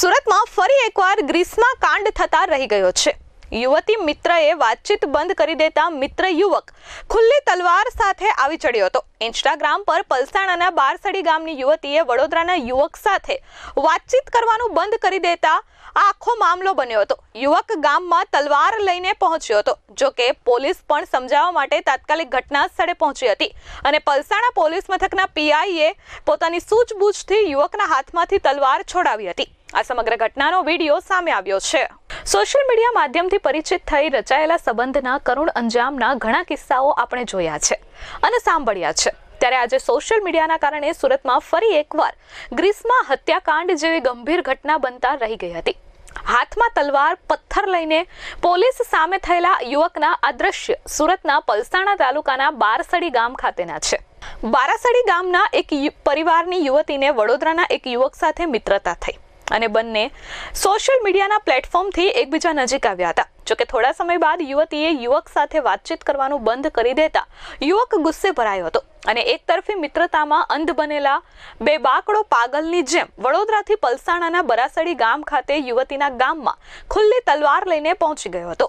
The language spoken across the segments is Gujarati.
સુરતમાં ફરી એકવાર ગ્રીસમાં કાંડ થતા રહી ગયો છે. યુવતી મિત્રએ વાતચીત બંધ કરી દેતા મિત્ર યુવક ખુલ્લી તલવાર સાથે આવી ચડ્યો હતો. ઇન્સ્ટાગ્રામ પર પલસાણાના બારસડી ગામની યુવતીએ વડોદરાના યુવક સાથે વાતચીત કરવાનું બંધ કરી દેતા આ આખો મામલો બન્યો હતો. યુવક ગામમાં તલવાર લઈને પહોંચ્યો હતો, જો કે પોલીસ પણ સમજાવવા માટે તાત્કાલિક ઘટના સ્થળે પહોંચી હતી અને પલસાણા પોલીસ મથકના પીઆઈએ પોતાની સૂઝબૂછથી યુવકના હાથમાંથી તલવાર છોડાવી હતી. આ સમગ્ર ઘટનાનો વીડિયો સામે આવ્યો છે. સોશિયલ મીડિયા માધ્યમથી પરિચિત થઈ રચાયેલા સંબંધના કરુણ અંજામના ઘણા કિસ્સાઓ આપણે જોયા છે અને સાંભળ્યા છે. ત્યારે આજે સોશિયલ મીડિયાના કારણે સુરતમાં ફરી એકવાર ગ્રીસમાં હત્યાકાંડ જેવી ગંભીર ઘટના બનતા રહી ગઈ હતી. હાથમાં તલવાર, પથ્થર લઈને પોલીસ સામે થયેલા યુવકના આ સુરતના પલસાણા તાલુકાના બારસડી ગામ ખાતેના છે. બારાસડી ગામના એક પરિવારની યુવતીને વડોદરાના એક યુવક સાથે મિત્રતા થઈ. અને બંને સોશિયલ મીડિયાના પ્લેટફોર્મથી એકબીજા નજીક આવ્યા હતા. જોકે થોડા સમય બાદ યુવતીએ યુવક સાથે વાતચીત કરવાનું બંધ કરી દેતા યુવક ગુસ્સે ભરાયો હતો અને એક તરફી મિત્રતામાં અંધ બનેલા બે બાકડો પાગલની જેમ વડોદરાથી પલસાણાના બરાસડી ગામ ખાતે યુવતીના ગામમાં ખુલ્લી તલવાર લઈને પહોંચી ગયો હતો.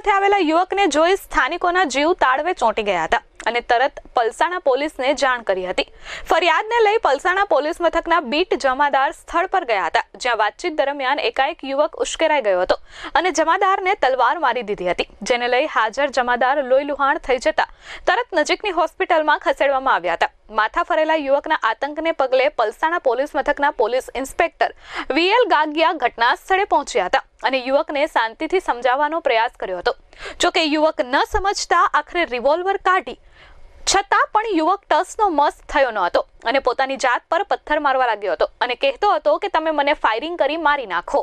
સાથે આવેલા યુવકને જોઈ સ્થાનિકોના જીવ તાળવે ચોંટી ગયા હતા અને તરત પલસાણા પોલીસને જાણ કરી હતી. ફરિયાદને લઈ પલસાણા પોલીસ મથકના બીટ જમાદાર સ્થળ પર ગયા હતા, જ્યાં વાતચીત દરમિયાન એકાએક યુવક ઉશ્કેરાઈ ગયો હતો અને જમાદારને તલવાર મારી દીધી હતી, જેને લઈ હાજર જમાદાર લોહી લુહાણ થઈ જતા તરત નજીકની હોસ્પિટલમાં ખસેડવામાં આવ્યા હતા. માથા ફરેલા યુવકના આતંકને પગલે પલસાણા પોલીસ મથકના પોલીસ ઇન્સ્પેક્ટર વીએલ ગાગિયા ઘટના સ્થળે પહોંચ્યા હતા અને યુવકને શાંતિથી સમજાવવાનો પ્રયાસ કર્યો હતો. જોકે યુવક ન સમજતા આખરે રિવોલ્વર કાઢી છતાં પણ યુવક ટસનો મસ્ત થયો ન હતો અને પોતાની જાત પર પથ્થર મારવા લાગ્યો હતો અને કહેતો હતો કે તમે મને ફાયરિંગ કરી મારી નાખો.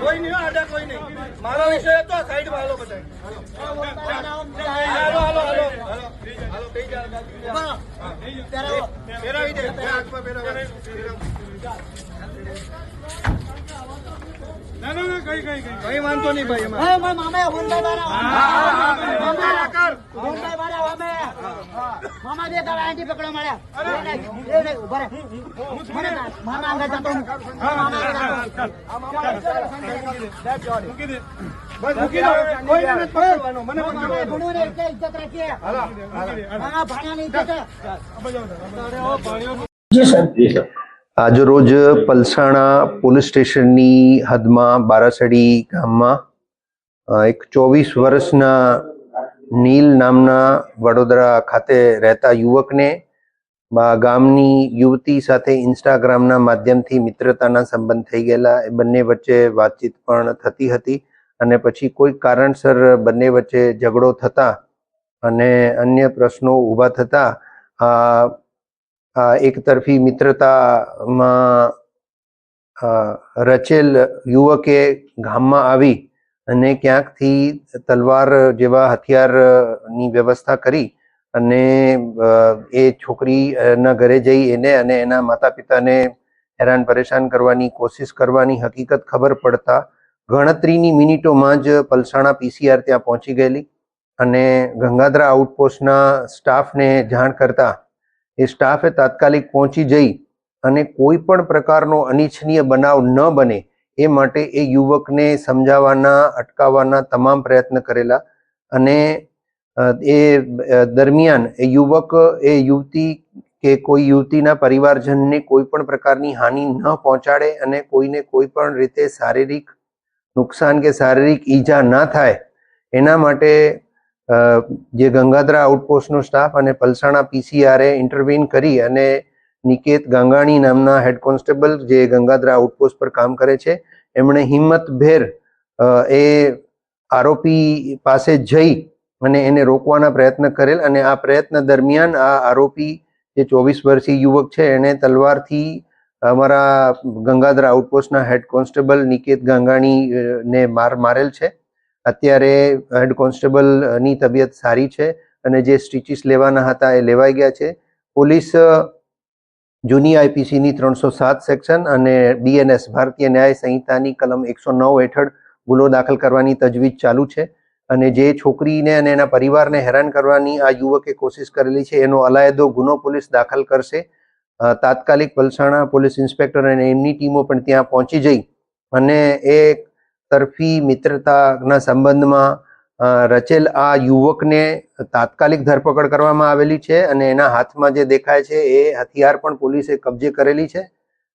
કોઈ નહીં આડા કોઈ નહીં. મારો વિષય હતો સાઈડમાં હાલો બધા. હાલો હાલો હાલો. હાલો થઈ જાઓ. ફેરવી દે. હાથમાં ના ના ના કઈ કઈ કઈ. કઈ વાંધો નહીં ભાઈ એમાં. હોનભાઈ મૂકી દો તારા આંટી પકડો હાલો. આજરોજ પલસાણા પોલીસ સ્ટેશનની હદમાં બારાસડી ગામમાં એક ચોવીસ વર્ષના નીલ નામના વડોદરા ખાતે રહેતા યુવકને ગામની યુવતી સાથે ઇન્સ્ટાગ્રામના માધ્યમથી મિત્રતાના સંબંધ થઈ ગયેલા. એ બંને વચ્ચે વાતચીત પણ થતી હતી અને પછી કોઈ કારણસર બંને વચ્ચે ઝઘડો થતા અને અન્ય પ્રશ્નો ઊભા થતા, આ આ એક તરફી મિત્રતામાં રચેલ યુવકે ગામમાં આવી અને ક્યાંકથી તલવાર જેવા હથિયારની વ્યવસ્થા કરી અને એ છોકરીના ઘરે જઈ એને અને એના માતા પિતાને હેરાન પરેશાન કરવાની કોશિશ કરવાની હકીકત ખબર પડતા ગણતરીની મિનિટોમાં જ પલસાણા પીસીઆર ત્યાં પહોંચી ગયેલી અને ગંગાધરા આઉટપોસ્ટના સ્ટાફને જાણ કરતા એ સ્ટાફે તાત્કાલિક પહોંચી જઈ અને કોઈ પણ પ્રકારનો અનિચ્છનીય બનાવ ન બને એ માટે એ યુવકને સમજાવવાના, અટકાવવાના તમામ પ્રયત્ન કરેલા અને એ દરમિયાન એ યુવક, એ યુવતી કે કોઈ યુવતીના પરિવારજનને કોઈ પણ પ્રકારની હાનિ ન પહોંચાડે અને કોઈને કોઈ પણ રીતે શારીરિક નુકસાન કે શારીરિક ઈજા ના થાય, એના માટે જે ગંગાધરા આઉટપોસ્ટનો સ્ટાફ અને પલસાણા પીસીઆરએ ઇન્ટરવીન કરી અને નિકેત ગાંગાણી નામના હેડ કોન્સ્ટેબલ જે ગંગાધરા આઉટપોસ્ટ પર કામ કરે છે. એમણે હિંમતભેર એ આરોપી પાસે જઈ અને એને રોકવાના પ્રયત્ન કરેલ અને આ પ્રયત્ન દરમિયાન આ આરોપી જે ચોવીસ વર્ષીય યુવક છે એણે તલવારથી અમારા ગંગાધરા આઉટપોસ્ટના હેડ કોન્સ્ટેબલ નિકેત ગાંગાણી ને માર મારેલ છે. અત્યારે હેડ કોન્સ્ટેબલની તબિયત સારી છે અને જે સ્ટીચીસ લેવાના હતા એ લેવાઈ ગયા છે. પોલીસ જૂની આઈપીસીની ત્રણસો સાત સેક્શન અને બીએનએસ ભારતીય ન્યાય સંહિતાની કલમ એકસો નવ હેઠળ ગુનો દાખલ કરવાની તજવીજ ચાલુ છે અને જે છોકરીને અને એના પરિવારને હેરાન કરવાની આ યુવકે કોશિશ કરેલી છે, એનો અલાયદો ગુનો પોલીસ દાખલ કરશે. તાત્કાલિક પલસાણા પોલીસ ઇન્સ્પેક્ટર અને એમની ટીમો પણ ત્યાં પહોંચી જઈ અને એ તરફી મિત્રતાના સંબંધમાં રચેલ આ યુવકને તાત્કાલિક ધરપકડ કરવામાં આવેલી છે અને એના હાથમાં જે દેખાય છે એ હથિયાર પણ પોલીસે કબજે કરેલી છે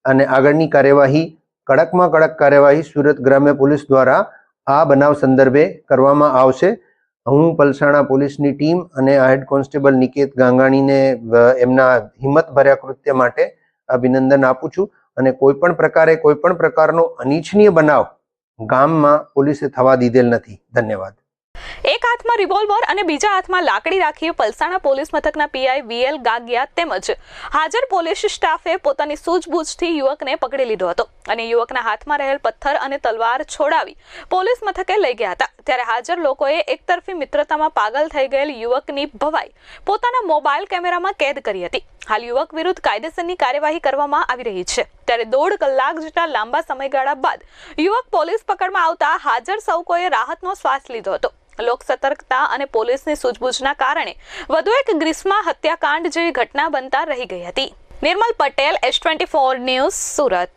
અને આગળની કાર્યવાહી, કડકમાં કડક કાર્યવાહી સુરત ગ્રામ્ય પોલીસ દ્વારા આ બનાવ સંદર્ભે કરવામાં આવશે. હું પલસાણા પોલીસની ટીમ અને હેડ કોન્સ્ટેબલ નિકેત ગાંગાણીને એમના હિંમતભર્યા કૃત્ય માટે અભિનંદન આપું છું અને કોઈ પણ પ્રકારે કોઈ પણ પ્રકારનો અનિચ્છનીય બનાવ ગામમાં પોલીસે થવા દીધેલ નથી. ધન્યવાદ. એક હાથમાં રિવોલ્વર અને બીજા હાથમાં લાકડી રાખી પલસાણા પોલીસ મથકના પીઆઈ વીએલ ગાગિયા તેમજ હાજર પોલીસ સ્ટાફે પોતાની સૂઝબૂછથી યુવકને પકડી લીધો હતો અને યુવકના હાથમાં રહેલ પથ્થર અને તલવાર છોડાવી પોલીસ મથકે લઈ ગયા હતા. ત્યારે હાજર લોકોએ એકતરફી મિત્રતામાં પાગલ થઈ ગયેલ યુવકની ભવાઈ પોતાના મોબાઈલ કેમેરામાં કેદ કરી હતી. હાલ યુવક વિરુદ્ધ કાયદેસરની કાર્યવાહી કરવામાં આવી રહી છે. ત્યારે દોઢ કલાક જેટલા લાંબા સમયગાળા બાદ યુવક પોલીસ પકડમાં આવતા હાજર સૌ કોઈએ રાહતનો શ્વાસ લીધો હતો. લોક સતર્કતા અને પોલીસની સૂઝબૂછના કારણે વધુ એક ગ્રીસમાં હત્યાકાંડ જેવી ઘટના બનતા રહી ગઈ હતી. Nirmal Patel S twenty four news, Surat.